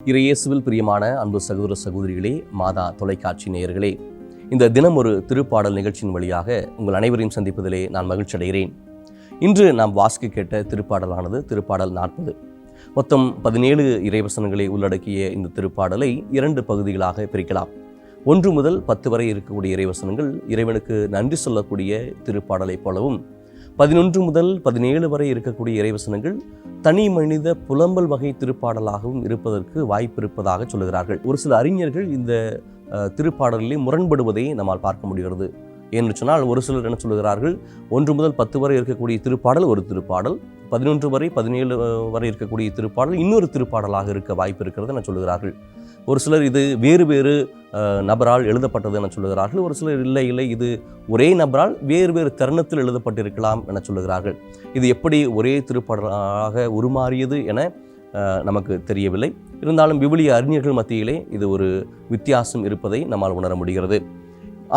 இறையேசுவில் பிரியமான அன்பு சகோதர சகோதரிகளே மாதா தொலைக்காட்சி நேயர்களே இந்த தினம் ஒரு திருப்பாடல் நிகழ்ச்சியின் வழியாக உங்கள் அனைவரையும் சந்திப்பதிலே நான் மகிழ்ச்சி அடைகிறேன். இன்று நாம் வாசிக்க கேட்ட திருப்பாடலானது திருப்பாடல் நாற்பது. மொத்தம் பதினேழு இறைவசனங்களை உள்ளடக்கிய இந்த திருப்பாடலை இரண்டு பகுதிகளாக பிரிக்கலாம். ஒன்று முதல் பத்து வரை இருக்கக்கூடிய இறைவசனங்கள் இறைவனுக்கு நன்றி சொல்லக்கூடிய திருப்பாடலைப் போலவும் பதினொன்று முதல் பதினேழு வரை இருக்கக்கூடிய இறைவசனங்கள் தனி மனித புலம்பல் வகை திருப்பாடலாகவும் இருப்பதற்கு வாய்ப்பு இருப்பதாக சொல்லுகிறார்கள். ஒரு சில அறிஞர்கள் இந்த திருப்பாடலிலே முரண்படுவதை நம்மால் பார்க்க முடிகிறது. என்று சொன்னால் ஒரு சிலர் என்ன சொல்லுகிறார்கள்? ஒன்று முதல் பத்து வரை இருக்கக்கூடிய திருப்பாடல் ஒரு திருப்பாடல் பதினொன்று வரை பதினேழு வரை இருக்கக்கூடிய திருப்பாடல் இன்னொரு திருப்பாடலாக இருக்க வாய்ப்பு இருக்கிறது என சொல்லுகிறார்கள். ஒரு சிலர் இது வேறு வேறு நபரால் எழுதப்பட்டது என சொல்லுகிறார்கள். ஒரு சிலர் இல்லை இல்லை இது ஒரே நபரால் வேறு வேறு தருணத்தில் எழுதப்பட்டிருக்கலாம் என சொல்லுகிறார்கள். இது எப்படி ஒரே திருப்பாடலாக உருமாறியது என நமக்கு தெரியவில்லை. இருந்தாலும் விவிலிய அறிஞர்கள் மத்தியிலே இது ஒரு வித்தியாசம் இருப்பதை நம்மால் உணர முடிகிறது.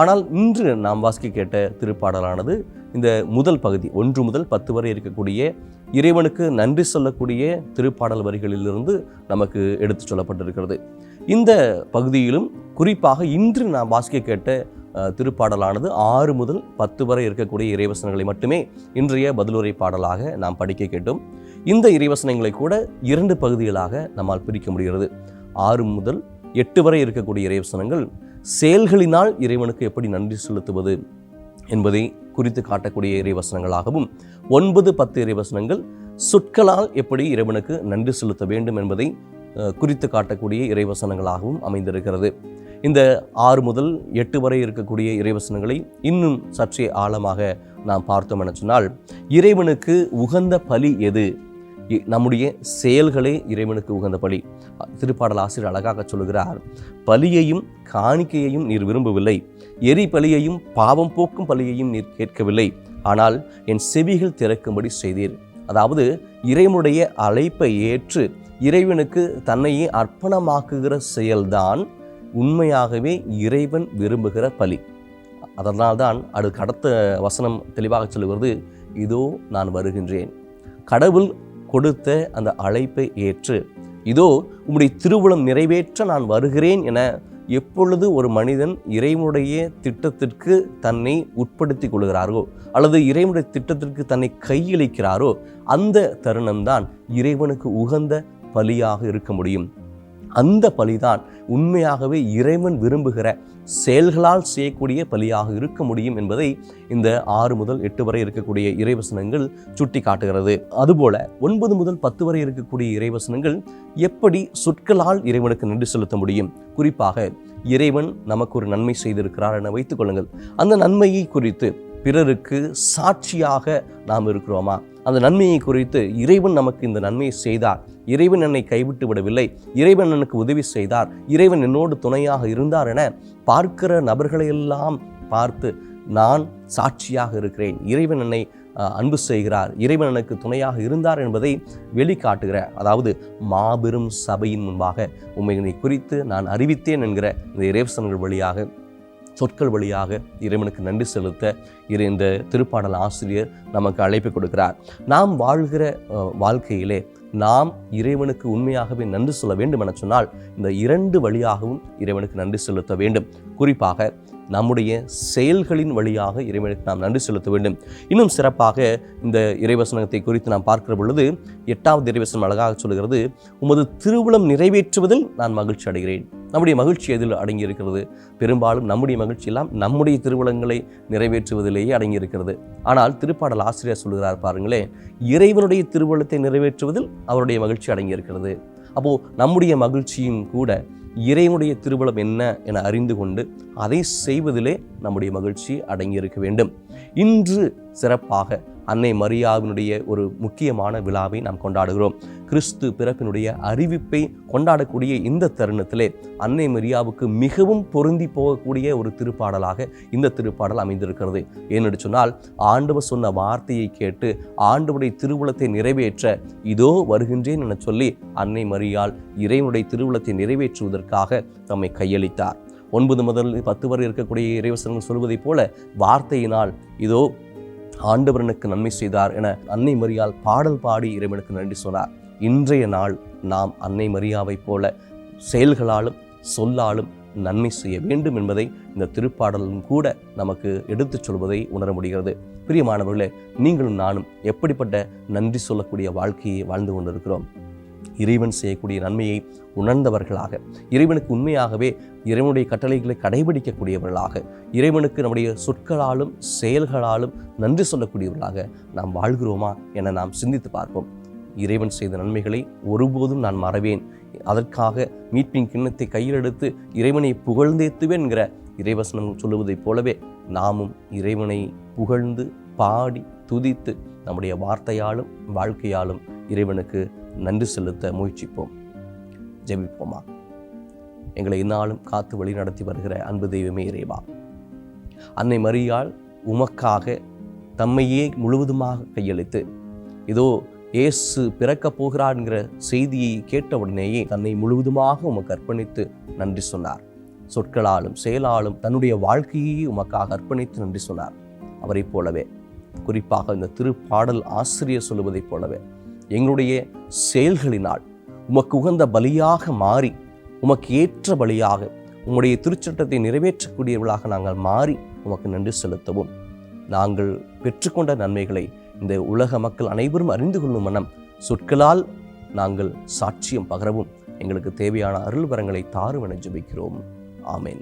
ஆனால் இன்று நாம் வாசிக்க கேட்ட திருப்பாடலானது இந்த முதல் பகுதி ஒன்று முதல் பத்து வரை இருக்கக்கூடிய இறைவனுக்கு நன்றி சொல்லக்கூடிய திருப்பாடல் வரிகளிலிருந்து நமக்கு எடுத்துச் சொல்லப்பட்டிருக்கிறது. இந்த பகுதியிலும் குறிப்பாக இன்று நாம் வாசிக்க கேட்ட திருப்பாடலானது ஆறு முதல் பத்து வரை இருக்கக்கூடிய இறைவசனங்களை மட்டுமே இன்றைய பதிலுரை பாடலாக நாம் படிக்க கேட்டோம். இந்த இறைவசனங்களை கூட இரண்டு பகுதிகளாக நம்மால் பிரிக்க முடிகிறது. ஆறு முதல் எட்டு வரை இருக்கக்கூடிய இறைவசனங்கள் செயல்களினால் இறைவனுக்கு எப்படி நன்றி செலுத்துவது என்பதை குறித்து காட்டக்கூடிய இறைவசனங்களாகவும் ஒன்பது பத்து இறைவசனங்கள் சொற்களால் எப்படி இறைவனுக்கு நன்றி செலுத்த வேண்டும் என்பதை குறித்து காட்டக்கூடிய இறைவசனங்களாகவும் அமைந்திருக்கிறது. இந்த ஆறு முதல் எட்டு வரை இருக்கக்கூடிய இறைவசனங்களை இன்னும் சற்றே ஆழமாக நாம் பார்த்தோம் என சொன்னால் இறைவனுக்கு உகந்த பலி எது? நம்முடைய செயல்களே இறைவனுக்கு உகந்த பலி. திருப்பாடல் ஆசிரியர் அழகாக சொல்லுகிறார் பலியையும் காணிக்கையையும் நீர் விரும்பவில்லை. எரி பலியையும் பாவம் போக்கும் பலியையும் நீர் கேட்கவில்லை. ஆனால் என் செவிகள் திறக்கும்படி செய்தீர். அதாவது இறைவனுடைய அழைப்பை ஏற்று இறைவனுக்கு தன்னையே அர்ப்பணமாக்குகிற செயல்தான் உண்மையாகவே இறைவன் விரும்புகிற பலி. அதனால்தான் அதுக்கு அடுத்த வசனம் தெளிவாக சொல்லுகிறது இதோ நான் வருகின்றேன். கடவுள் கொடுத்த அந்த அழைப்பை ஏற்று இதோ உம்முடைய திருவுளம் நிறைவேற்ற நான் வருகிறேன் என எப்பொழுது ஒரு மனிதன் இறைவனுடைய திட்டத்திற்கு தன்னை உட்படுத்தி கொள்கிறாரோ அல்லது இறைவனுடைய திட்டத்திற்கு தன்னை கையளிக்கிறாரோ அந்த தருணம்தான் இறைவனுக்கு உகந்த பலியாக இருக்க முடியும். அந்த பலிதான் உண்மையாகவே இறைவன் விரும்புகிற செயல்களால் செய்யக்கூடிய பலியாக இருக்க முடியும் என்பதை இந்த ஆறு முதல் எட்டு வரை இருக்கக்கூடிய இறைவசனங்கள் சுட்டி காட்டுகிறது அதுபோல ஒன்பது முதல் பத்து வரை இருக்கக்கூடிய இறைவசனங்கள் எப்படி சொற்களால் இறைவனுக்கு நன்றி செலுத்த முடியும்? குறிப்பாக இறைவன் நமக்கு ஒரு நன்மை செய்திருக்கிறார் என வைத்துக் கொள்ளுங்கள். அந்த நன்மையை குறித்து பிறருக்கு சாட்சியாக நாம் இருக்கிறோமா? அந்த நன்மையை குறித்து இறைவன் நமக்கு இந்த நன்மையை செய்தார். இறைவன் என்னை கைவிட்டு விடவில்லை. இறைவன் எனக்கு உதவி செய்தார். இறைவன் என்னோடு துணையாக இருந்தார் என பார்க்கிற நபர்களையெல்லாம் பார்த்து நான் சாட்சியாக இருக்கிறேன். இறைவன் என்னை அன்பு செய்கிறார். இறைவன் எனக்கு துணையாக இருந்தார் என்பதை வெளிக்காட்டுகிற அதாவது மாபெரும் சபையின் முன்பாக உண்மையினை குறித்து நான் அறிவித்தேன் என்கிற இந்த இறைவசனங்கள் வழியாக சொற்கள் வழியாக இறைவனுக்கு நன்றி செலுத்த இரு இந்த திருப்பாடல் ஆசிரியர் நமக்கு அழைப்பு கொடுக்கிறார். நாம் வாழ்கிற அஹ், வாழ்க்கையிலே நாம் இறைவனுக்கு உண்மையாகவே நன்றி சொல்ல வேண்டும் என சொன்னால் இந்த இரண்டு வழியாகவும் இறைவனுக்கு நன்றி செலுத்த வேண்டும். குறிப்பாக நம்முடைய செயல்களின் வழியாக இறைவனுக்கு நாம் நன்றி செலுத்த வேண்டும். இன்னும் சிறப்பாக இந்த இறைவசனத்தை குறித்து நாம் பார்க்கிற பொழுது எட்டாவது இறைவசனம் அழகாக சொல்கிறது உமது திருவுளம் நிறைவேற்றுவதில் நான் மகிழ்ச்சி அடைகிறேன். நம்முடைய மகிழ்ச்சி எதில் அடங்கியிருக்கிறது? பெரும்பாலும் நம்முடைய மகிழ்ச்சி எல்லாம் நம்முடைய திருவுளங்களை நிறைவேற்றுவதிலேயே அடங்கியிருக்கிறது. ஆனால் திருப்பாடல் ஆசிரியர் சொல்கிறார் பாருங்களேன் இறைவனுடைய திருவுளத்தை நிறைவேற்றுவதில் அவருடைய மகிழ்ச்சி அடங்கியிருக்கிறது. அப்போ நம்முடைய மகிழ்ச்சியும் கூட இறைவனுடைய திருவுளம் என்ன என அறிந்து கொண்டு அதை செய்வதிலே நம்முடைய மகிழ்ச்சி அடங்கியிருக்க வேண்டும். இன்று சிறப்பாக அன்னை மரியாவினுடைய ஒரு முக்கியமான விழாவை நாம் கொண்டாடுகிறோம். கிறிஸ்து பிறப்பினுடைய அறிவிப்பை கொண்டாடக்கூடிய இந்த தருணத்திலே அன்னை மரியாவுக்கு மிகவும் பொருந்தி போகக்கூடிய ஒரு திருப்பாடலாக இந்த திருப்பாடல் அமைந்திருக்கிறது. ஏனென்று சொன்னால் ஆண்டவர் சொன்ன வார்த்தையை கேட்டு ஆண்டவருடைய திருவுளத்தை நிறைவேற்ற இதோ வருகின்றேன் என சொல்லி அன்னை மரியால் இறைவனுடைய திருவுளத்தை நிறைவேற்றுவதற்காக தம்மை கையளித்தார். ஒன்பது முதல் பத்து வரை இருக்கக்கூடிய இறைவசனங்கள் சொல்வதைப் போல வார்த்தையினால் இதோ ஆண்டவர் எனக்கு நன்மை செய்தார் என அன்னை மரியால் பாடல் பாடி இறைவனுக்கு நன்றி சொன்னார். இன்றைய நாள் நாம் அன்னை மரியாவைப் போல செயல்களாலும் சொல்லாலும் நன்மை செய்ய வேண்டும் என்பதை இந்த திருப்பாடலும் கூட நமக்கு எடுத்துச் சொல்வதை உணர முடிகிறது. பிரியமானவர்களே நீங்களும் நானும் எப்படிப்பட்ட நன்றி சொல்லக்கூடிய வாழ்க்கையை வாழ்ந்து கொண்டிருக்கிறோம். இறைவன் செய்யக்கூடிய நன்மையை உணர்ந்தவர்களாக இறைவனுக்கு உண்மையாகவே இறைவனுடைய கட்டளைகளை கடைபிடிக்கக்கூடியவர்களாக இறைவனுக்கு நம்முடைய சொற்களாலும் செயல்களாலும் நன்றி சொல்லக்கூடியவர்களாக நாம் வாழ்கிறோமா என நாம் சிந்தித்து பார்ப்போம். இறைவன் செய்த நன்மைகளை ஒருபோதும் நான் மறவேன். அதற்காக மீட்பின் கிண்ணத்தை கையில் எடுத்து இறைவனை புகழ்ந்தேத்துவேன் என்கிற இறைவசனம் சொல்லுவதைப் போலவே நாமும் இறைவனை புகழ்ந்து பாடி துதித்து நம்முடைய வார்த்தையாலும் வாழ்க்கையாலும் இறைவனுக்கு நன்றி செலுத்த முயற்சிப்போம். ஜெபிப்போமா? எங்களை இந்நாளும் காத்து வழி நடத்தி வருகிற அன்பு தெய்வமே இறைவா. அன்னை மரியாள் உமக்காக தம்மையே முழுவதுமாக கையளித்து இதோ இயேசு பிறக்கப் போகிறார் என்கிற செய்தியை கேட்ட உடனேயே தன்னை முழுவதுமாக உமக்கு அர்ப்பணித்து நன்றி சொன்னார். சொற்களாலும் செயலாலும் தன்னுடைய வாழ்க்கையை உமக்காக அர்ப்பணித்து நன்றி சொன்னார். அவரைப் போலவே குறிப்பாக இந்த திருப்பாடல் ஆசிரியர் சொல்லுவதைப் போலவே எங்களுடைய செயல்களினால் உமக்கு உகந்த பலியாக மாறி உமக்கு ஏற்ற பலியாக உம்முடைய திருச்சட்டத்தை நிறைவேற்றக்கூடியவர்களாக நாங்கள் மாறி உமக்கு நன்றி செலுத்தவும். நாங்கள் பெற்றுக்கொண்ட நன்மைகளை இந்த உலக மக்கள் அனைவரும் அறிந்து கொள்ளும் மனம் சொற்களால் நாங்கள் சாட்சியம் பகரவும் எங்களுக்கு தேவையான அருள் வரங்களை தாரும் என ஜெபிக்கிறோம். ஆமேன்.